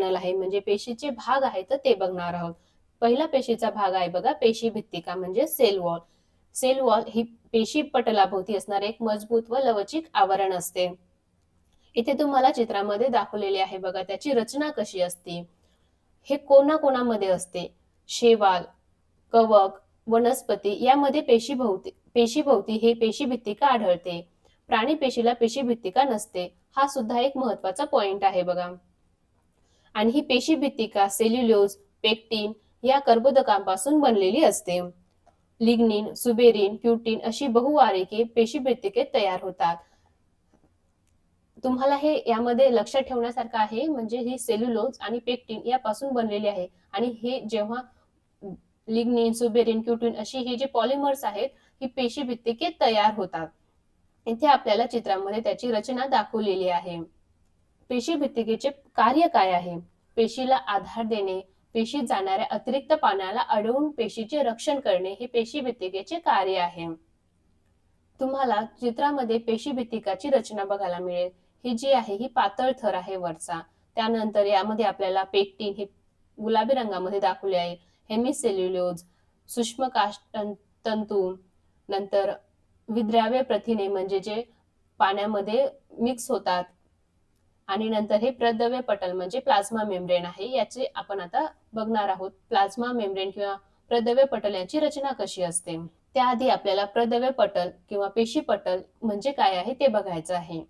Panel आहे. म्हणजे पेशीचे भाग आहे तर ते बघणार आहोत. पहिला पेशीचा भाग आहे बघा पेशी भित्तिका म्हणजे सेल वॉल सेल वॉल ही पेशी पटलाभोवती असणारे एक मजबूत व लवचिक आवरण असते. इथे तुम्हाला चित्रामध्ये दाखवलेले आहे बघा त्याची रचना कशी असते. हे कोणाकोणामध्ये असते? शेवाल कवक वनस्पती यामध्ये पेशीभोवती पेशीभोवती हे पेशी भित्तिका आढळते. प्राणी पेशीला पेशी भित्तिका नसते. हा सुद्धा एक महत्त्वाचा पॉइंट आहे बघा. आणि ही पेशी भित्तिका सेल्युलोज पेक्टिन या कर्बोदकांपासून बनलेली असते. लिग्निन सुबेरिन क्युटिन अशी बहुवारिके पेशी भित्तिकेत तयार होतात. तुम्हाला हे यामध्ये लक्षात ठेवण्यासारखं आहे म्हणजे ही सेल्युलोज आणि पेक्टिन यापासून बनलेली आहे. आणि हे जेव्हा लिग्निन सुबेरिन क्युटिन अशी हे जे पॉलिमर्स आहेत ही पेशी भित्तिकेत तयार होतात. इथे आपल्याला चित्रामध्ये त्याची रचना दाखवलेली आहे. पेशी भित्तिकेचे कार्य काय आहे? पेशीला आधार देणे पेशीत जाणाऱ्या अतिरिक्त पाण्याला अडवून पेशीचे रक्षण करणे हे पेशी भित्तिकेचे कार्य आहे. तुम्हाला चित्रामध्ये पेशी भित्तिकाची रचना बघायला मिळेल. ही जी आहे ही पातळ थर आहे वरचा. त्यानंतर यामध्ये आपल्याला पेक्टिन हे गुलाबी रंगामध्ये दाखवले आहे. हेमिसेल्युलोज सूक्ष्म तंतू नंतर विद्राव्य प्रथिने म्हणजे जे पाण्यामध्ये मिक्स होतात आणि नंतर हे प्रद्रव्य पटल म्हणजे प्लाझ्मा मेम्ब्रेन आहे याचे आपण आता बघणार आहोत. प्लाझ्मा मेम्ब्रेन किंवा प्रद्रव्य पटल यांची रचना कशी असते? त्याआधी आपल्याला प्रद्रव्य पटल किंवा पेशी पटल म्हणजे काय आहे ते बघायचं आहे.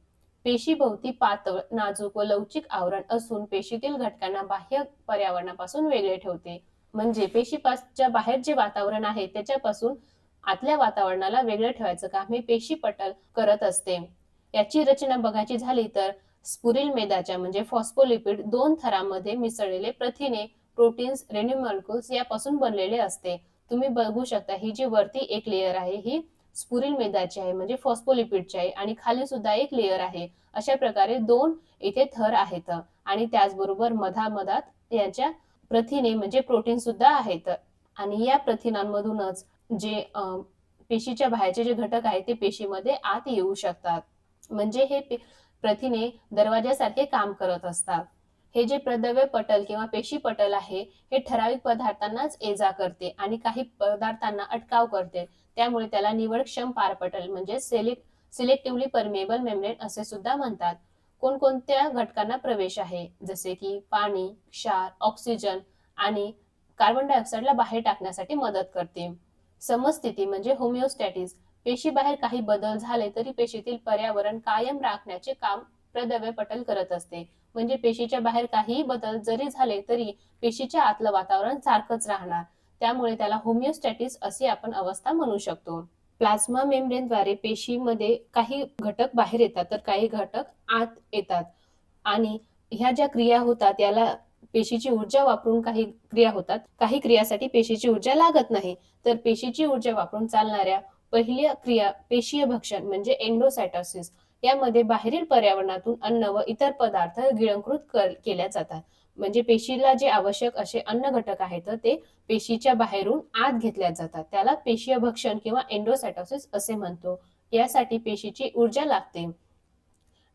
पेशीभोवती पातळ नाजूक व लवचिक आवरण असून पेशीतील घटकांना बाह्य पर्यावरणापासून वेगळे ठेवते. म्हणजे पेशीपासच्या बाहेर जे वातावरण आहे त्याच्यापासून आतल्या वातावरणाला वेगळं ठेवायचं काम हे पेशी पटल करत असते. याची रचना बघायची झाली तर स्पुरिल मेदाच्या म्हणजे फॉस्फोलिपिड दोन थरामध्ये मिसळलेले प्रथिने प्रोटीन्स रेन्युमल्कुल्स यापासून बनलेले असते. तुम्ही बघू शकता ही जी वरती एक लेअर आहे ही स्पुरिल मेदाची आहे म्हणजे फॉस्फोलिपिडची आहे आणि खाली सुद्धा एक लेअर आहे. अशा प्रकारे दोन इथे थर आहेत आणि त्याचबरोबर मधामधात यांच्या प्रथिने म्हणजे प्रोटीन सुद्धा आहेत. आणि या प्रथिनांमधूनच जे पेशीच्या बाहेरचे जे घटक आहेत ते पेशीमध्ये आत येऊ शकतात. म्हणजे हे प्रथिने दरवाजासारखे काम करत असतात. हे जे प्रद्रव्य पटल किंवा पेशी पटल आहे हे ठराविक पदार्थांनाच एजा करते आणि काही पदार्थांना अटकाव करते. त्यामुळे त्याला निवडक्षम पारपटल म्हणजे सिलेक्ट सिलेक्टिव्हली परमेबल मेम्ब्रेन असे सुद्धा म्हणतात. कोणकोणत्या घटकांना प्रवेश आहे? जसे की पाणी क्षार ऑक्सिजन आणि कार्बन डायऑक्साईडला बाहेर टाकण्यासाठी मदत करते. समस्थिती म्हणजे होमिओस्टॅटिस. पेशी बाहेर काही बदल झाले तरी पेशीतील पर्यावरण कायम राखण्याचे काम प्रद्रव्य पटल करत असते. म्हणजे पेशीच्या बाहेर काही बदल जरी झाले तरी पेशीच्या आतलं वातावरण सारखंच राहणार. त्यामुळे त्याला होमिओस्टॅटिस अशी आपण अवस्था म्हणू शकतो. प्लाझ्मा मेम्ब्रेनद्वारे पेशीमध्ये काही घटक बाहेर येतात तर काही घटक आत येतात. आणि ह्या ज्या क्रिया होतात याला पेशीची ऊर्जा वापरून काही क्रिया होतात. काही क्रियासाठी पेशीची ऊर्जा लागत नाही. तर पेशीची ऊर्जा वापरून चालणाऱ्या पहिल्या क्रिया पेशीय भक्षण म्हणजे एंडोसायटोसिस यामध्ये बाहेरील पर्यावरणातून अन्न व इतर पदार्थ गिळंकृत केल्या जातात. म्हणजे पेशीला जे आवश्यक असे अन्न घटक आहेत ते पेशीच्या बाहेरून आत घेतल्या जातात. त्याला पेशीय भक्षण किंवा एंडोसायटोसिस असे म्हणतो. यासाठी पेशीची ऊर्जा लागते.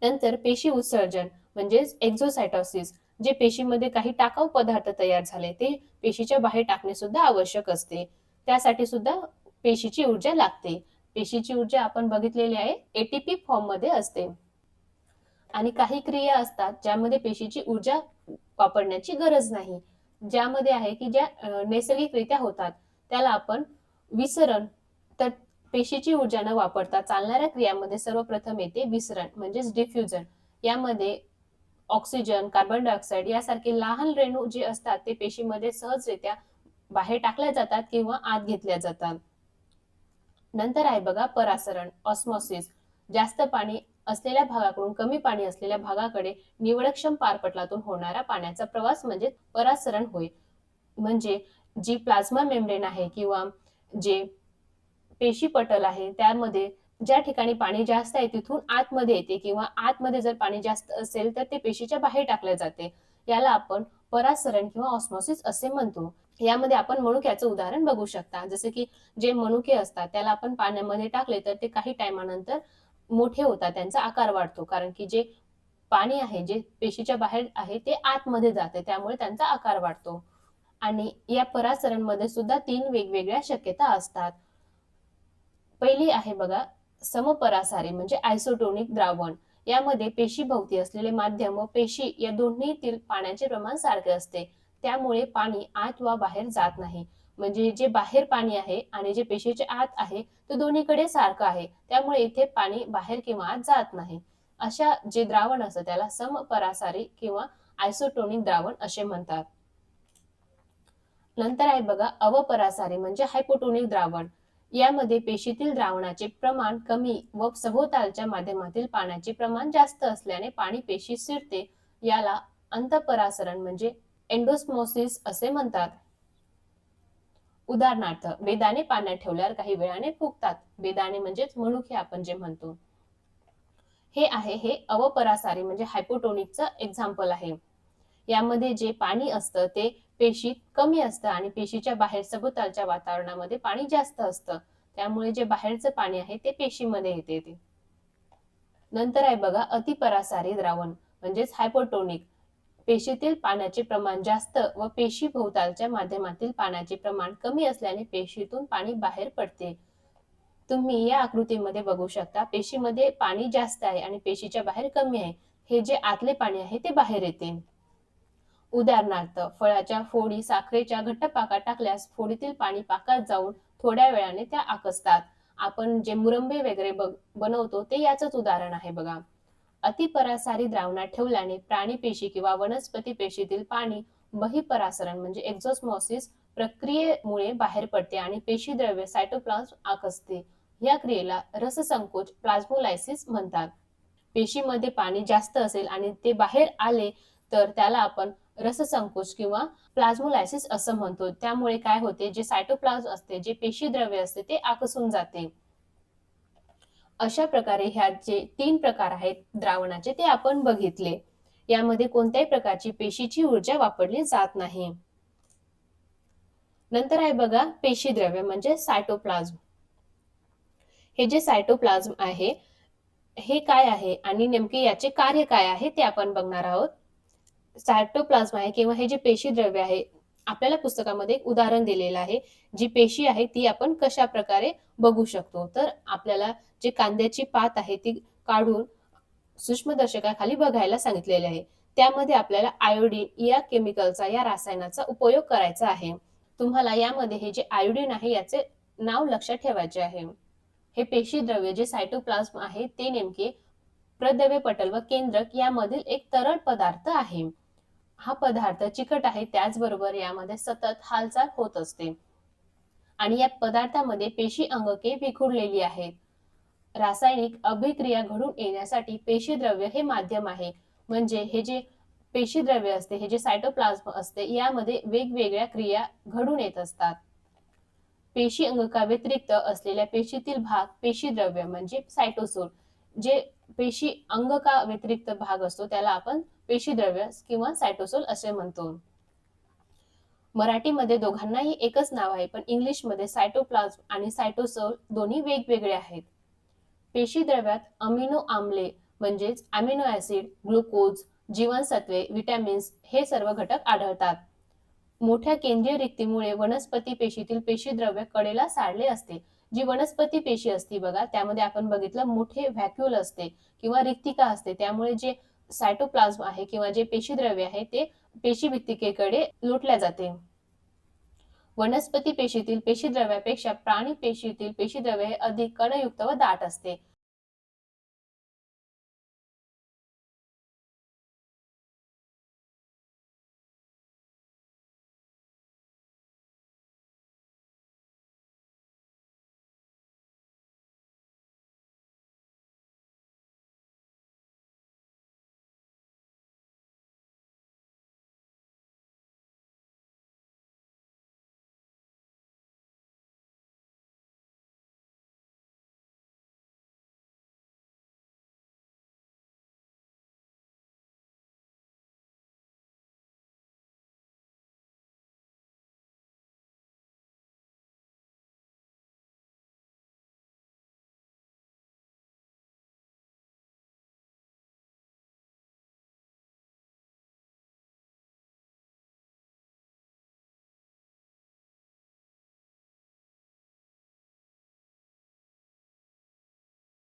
नंतर पेशी उत्सर्जन म्हणजेच एक्झोसायटोसिस जे पेशीमध्ये काही टाकाऊ पदार्थ तयार झाले ते पेशीच्या बाहेर टाकणे सुद्धा आवश्यक असते. त्यासाठी सुद्धा पेशीची ऊर्जा लागते. पेशीची ऊर्जा आपण बघितलेली आहे एटीपी फॉर्ममध्ये असते. आणि काही क्रिया असतात ज्यामध्ये पेशीची ऊर्जा वापरण्याची गरज नाही. ज्यामध्ये आहे की ज्या नैसर्गिकरित्या होतात. त्याला आपण विसरण तर पेशीची ऊर्जा न वापरता चालणाऱ्या क्रियामध्ये सर्वप्रथम येते विसरण म्हणजेच डिफ्युजन यामध्ये ऑक्सिजन कार्बन डायऑक्साईड यासारखे लहान रेणू जे असतात ते पेशीमध्ये सहजरित्या बाहेर टाकल्या जातात किंवा आत घेतल्या जातात. नंतर आहे बघा परासरण ऑस्मॉसिस जास्त पाणी असलेल्या भागाकडून कमी पाणी असलेल्या भागाकडे निवडक्षम पारपटलातून होणारा पाण्याचा प्रवास म्हणजे परासरण होय. म्हणजे जी प्लाझ्मा मेम्ब्रेन आहे किंवा जे पेशी पटल आहे त्यामध्ये ज्या ठिकाणी पाणी जास्त आहे तिथून आतमध्ये येते किंवा आतमध्ये जर पाणी जास्त असेल तर ते पेशीच्या बाहेर टाकले जाते. याला आपण परासरण किंवा ऑस्मॉसिस असे म्हणतो. यामध्ये आपण मनुक्याचं उदाहरण बघू शकता. जसे की जे मनुके असतात त्याला आपण पाण्यामध्ये टाकले तर ते काही टायमानंतर मोठे होतात त्यांचा आकार वाढतो. कारण की जे पाणी आहे जे पेशीच्या बाहेर आहे ते आतमध्ये जाते त्यामुळे त्यांचा आकार वाढतो. आणि या परासरणमध्ये सुद्धा तीन वेगवेगळ्या शक्यता असतात. पहिली आहे बघा समपरासारी म्हणजे आयसोटोनिक द्रावण. यामध्ये पेशीभोवती असलेले माध्यम व पेशी या दोन्हीतील पाण्याचे प्रमाण सारखे असते. त्यामुळे पाणी आत वा बाहेर जात नाही. म्हणजे जे बाहेर पाणी आहे आणि जे पेशीच्या आत आहे ते दोन्हीकडे सारखं आहे. त्यामुळे इथे पाणी बाहेर किंवा आत जात नाही. अशा जे द्रावण असतं त्याला समपरासारी किंवा आयसोटोनिक द्रावण असे म्हणतात. नंतर आहे बघा अवपरासारी म्हणजे हायपोटोनिक द्रावण. यामध्ये पेशीतील द्रावणाचे प्रमाण कमी व सभोवतालच्या माध्यमातील पाण्याचे प्रमाण जास्त असल्याने पाणी पेशी शिरते. याला अंतपरासरण म्हणजे एंडोस्मोसिस असे म्हणतात. उदाहरणार्थ बेदाणे पाण्यात ठेवल्यावर काही वेळाने फुगतात. बेदाणे म्हणजेच मनुके आपण जे म्हणतो. हे आहे हे अवपरासारी म्हणजे हायपोटोनिकचं एक्झाम्पल आहे. यामध्ये जे पाणी असतं ते पेशी कमी असतं आणि पेशीच्या बाहेर सभोवतालच्या वातावरणामध्ये पाणी जास्त असतं. त्यामुळे जे बाहेरचं पाणी आहे ते पेशीमध्ये येते ते. नंतर आहे बघा अतिपरासारी द्रावण म्हणजेच हायपोटोनिक पेशीतील पाण्याचे प्रमाण जास्त व पेशी भोवतालच्या माध्यमातील पाण्याचे प्रमाण कमी असल्याने पेशीतून पाणी बाहेर पडते. तुम्ही या आकृतीमध्ये बघू शकता पेशीमध्ये पाणी जास्त आहे आणि पेशीच्या बाहेर कमी आहे. हे जे आतले पाणी आहे ते बाहेर येते. उदाहरणार्थ फळाच्या फोडी साखरेच्या घट्ट पाकात टाकल्यास फोडीतील पाणी पाकात जाऊन थोड्या वेळाने त्या आकसतात. आपण जे मुरंबे वगैरे बनवतो ते याच उदाहरण आहे बघा. अतिपरासारी द्रावणात ठेवल्याने प्राणी पेशी किंवा वनस्पती पेशीतील पाणी बहिपरासरण म्हणजे एक्झोस्मॉसिस प्रक्रियेमुळे बाहेर पडते आणि पेशी द्रव्य सायटोप्लाझ्म आकसते. या क्रियेला रससंकोच प्लाझ्मोलायसिस म्हणतात. पेशीमध्ये पाणी जास्त असेल आणि ते बाहेर आले तर त्याला आपण रससंकोच किंवा प्लाझ्मोलायसिस असं म्हणतो. त्यामुळे काय होते जे सायटोप्लाझ्म असते जे पेशी द्रव्य असते ते आकसून जाते. अशा प्रकारे ह्या जे तीन प्रकार आहेत द्रावणाचे ते आपण बघितले. यामध्ये कोणत्याही प्रकारची पेशीची ऊर्जा वापरली जात नाही. नंतर आहे बघा पेशी द्रव्य म्हणजे सायटोप्लाझ्म हे जे सायटोप्लाझ्म आहे हे काय आहे आणि नेमके याचे कार्य काय आहे ते आपण बघणार आहोत. सायटोप्लाझ्मा आहे किंवा हे जे पेशी द्रव्य आहे आपल्याला पुस्तकामध्ये एक उदाहरण दिलेलं आहे. जी पेशी आहे ती आपण कशा प्रकारे बघू शकतो? तर आपल्याला जे कांद्याची पात आहे ती काढून सूक्ष्मदर्शकाखाली बघायला सांगितलेले आहे. त्यामध्ये आपल्याला आयोडीन या केमिकलचा या रसायनाचा उपयोग करायचा आहे. तुम्हाला यामध्ये हे जे आयोडीन आहे याचे नाव लक्षात ठेवायचे आहे. हे पेशी द्रव्य जे सायटोप्लाझ्म आहे ते नेमके प्रद्रव्य पटल व केंद्रक यामधील एक तरल पदार्थ आहे. हा पदार्थ चिकट आहे त्याचबरोबर यामध्ये सतत हालचाल होत असते. आणि या पदार्थामध्ये पेशी अंगके विखुरलेली आहेत. रासायनिक अभिक्रिया घडून येण्यासाठी पेशी द्रव्य हे माध्यम आहे. म्हणजे हे जे पेशी द्रव्य असते हे जे सायटोप्लाझ्म असते यामध्ये वेगवेगळ्या क्रिया घडून येत असतात. पेशी अंगका व्यतिरिक्त असलेल्या पेशीतील भाग पेशी द्रव्य म्हणजे सायटोसोल जे पेशी अंगका व्यतिरिक्त भाग असतो त्याला आपण पेशी द्रव्य किंवा सायटोसोल असे म्हणतो. मराठीमध्ये दोघांनाही एकच नाव आहे पण इंग्लिशमध्ये सायटोप्लाझ्म आणि सायटोसोल दोन्ही वेगवेगळे आहेत. पेशी द्रव्यात अमिनो आम्ले म्हणजेच अमिनो ऍसिड ग्लुकोज जीवनसत्वे विटॅमिन्स हे सर्व घटक आढळतात. मोठ्या केंद्रीय रिक्तीमुळे वनस्पती पेशीतील पेशीद्रव्य कडेला सारले असते. जी वनस्पती पेशी असते बघा त्यामध्ये आपण बघितलं मोठे व्हॅक्युल असते किंवा रिक्तिका असते त्यामुळे जे सायटोप्लाझ्म आहे किंवा जे पेशी द्रव्य आहे ते पेशी भित्तिकेकडे लोटल्या जाते. वनस्पती पेशीतील पेशी द्रव्यापेक्षा प्राणी पेशीतील पेशी द्रव्य हे अधिक कणयुक्त व दाट असते.